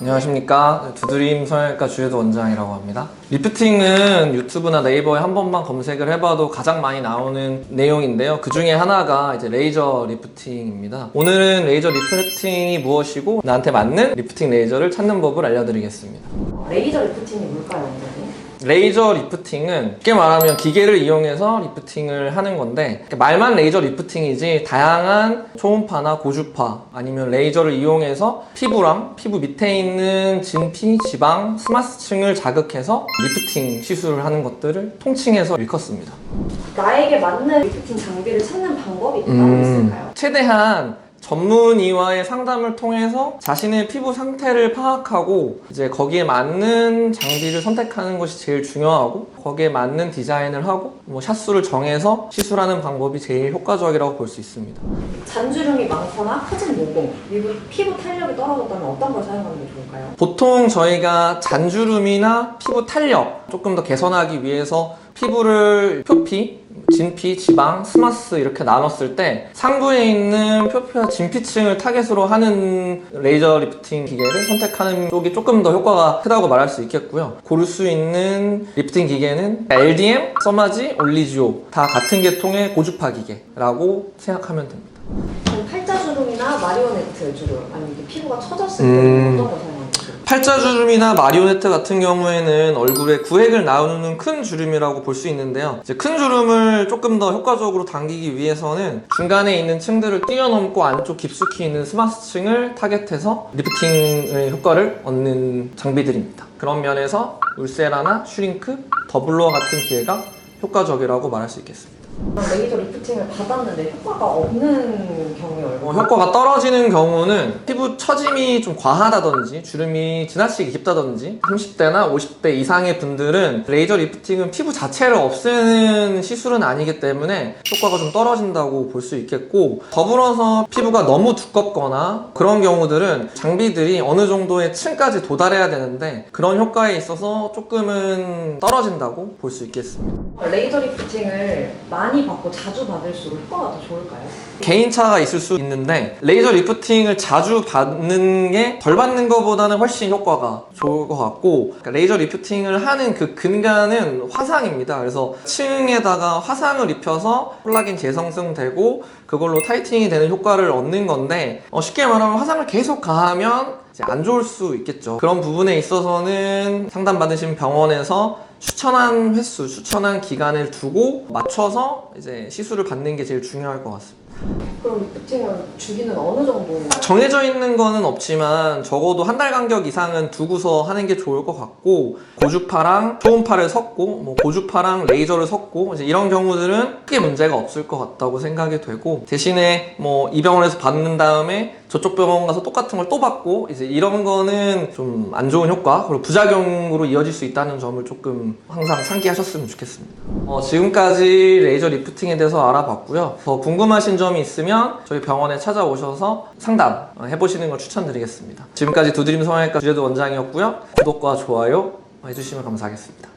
안녕하십니까. 두드림 성형외과 주혜도 원장이라고 합니다. 리프팅은 유튜브나 네이버에 한 번만 검색을 해봐도 가장 많이 나오는 내용인데요. 그 중에 하나가 이제 레이저 리프팅입니다. 오늘은 레이저 리프팅이 무엇이고 나한테 맞는 리프팅 레이저를 찾는 법을 알려드리겠습니다. 레이저 리프팅이 뭘까요? 레이저 리프팅은 쉽게 말하면 기계를 이용해서 리프팅을 하는 건데 말만 레이저 리프팅이지 다양한 초음파나 고주파 아니면 레이저를 이용해서 피부랑 피부 밑에 있는 진피, 지방, 스마스층을 자극해서 리프팅 시술을 하는 것들을 통칭해서 일컫습니다. 나에게 맞는 리프팅 장비를 찾는 방법이 따로 음, 있을까요? 최대한 전문의와의 상담을 통해서 자신의 피부 상태를 파악하고 이제 거기에 맞는 장비를 선택하는 것이 제일 중요하고 거기에 맞는 디자인을 하고 뭐 샷수를 정해서 시술하는 방법이 제일 효과적이라고 볼 수 있습니다. 잔주름이 많거나 커진 모공, 그리고 피부 탄력이 떨어졌다면 어떤 걸 사용하는 게 좋을까요? 보통 저희가 잔주름이나 피부 탄력 조금 더 개선하기 위해서 피부를 표피, 진피, 지방, 스마스 이렇게 나눴을 때 상부에 있는 표피와 진피층을 타겟으로 하는 레이저 리프팅 기계를 선택하는 쪽이 조금 더 효과가 크다고 말할 수 있겠고요. 고를 수 있는 리프팅 기계는 LDM, 서마지, 올리지오 다 같은 계통의 고주파 기계라고 생각하면 됩니다. 팔자주름이나 마리오네트 주름, 아니면 이게 피부가 처졌을 음. 때는 어떤 걸 팔자주름이나 마리오네트 같은 경우에는 얼굴에 구획을 나누는 큰 주름이라고 볼 수 있는데요. 큰 주름을 조금 더 효과적으로 당기기 위해서는 중간에 있는 층들을 뛰어넘고 안쪽 깊숙이 있는 스마스층을 타겟해서 리프팅의 효과를 얻는 장비들입니다. 그런 면에서 울세라나 슈링크, 더블로어 같은 기계가 효과적이라고 말할 수 있겠습니다. 레이저 리프팅을 받았는데 효과가 없는 경우에 얼마나? 어, 효과가 떨어지는 경우는 피부 처짐이 좀 과하다든지 주름이 지나치게 깊다든지 30대나 50대 이상의 분들은 레이저 리프팅은 피부 자체를 없애는 시술은 아니기 때문에 효과가 좀 떨어진다고 볼 수 있겠고 더불어서 피부가 너무 두껍거나 그런 경우들은 장비들이 어느 정도의 층까지 도달해야 되는데 그런 효과에 있어서 조금은 떨어진다고 볼 수 있겠습니다. 레이저 리프팅을 많이 받고 자주 받을수록 효과가 더 좋을까요? 개인차가 있을 수 있는데 레이저 리프팅을 자주 받는 게 덜 받는 것보다는 훨씬 효과가 좋을 것 같고 그러니까 레이저 리프팅을 하는 그 근간은 화상입니다. 그래서 층에다가 화상을 입혀서 콜라겐 재생성되고 그걸로 타이팅이 되는 효과를 얻는 건데 어, 쉽게 말하면 화상을 계속 가하면 안 좋을 수 있겠죠. 그런 부분에 있어서는 상담 받으신 병원에서 추천한 횟수, 추천한 기간을 두고 맞춰서 이제 시술을 받는 게 제일 중요할 것 같습니다. 그럼 리프팅을 주기는 어느 정도? 정해져 있는 거는 없지만 적어도 한 달 간격 이상은 두고서 하는 게 좋을 것 같고 고주파랑 초음파를 섞고 뭐 고주파랑 레이저를 섞고 이제 이런 경우들은 크게 문제가 없을 것 같다고 생각이 되고 대신에 뭐이 병원에서 받는 다음에 저쪽 병원 가서 똑같은 걸 또 받고 이제 이런 거는 좀 안 좋은 효과 그리고 부작용으로 이어질 수 있다는 점을 조금 항상 상기하셨으면 좋겠습니다. 어, 지금까지 레이저 리프팅에 대해서 알아봤고요. 더 궁금하신 점이 있으면 저희 병원에 찾아오셔서 상담 어, 해보시는 걸 추천드리겠습니다. 지금까지 두드림 성형외과 주제도 원장이었고요. 구독과 좋아요 해주시면 감사하겠습니다.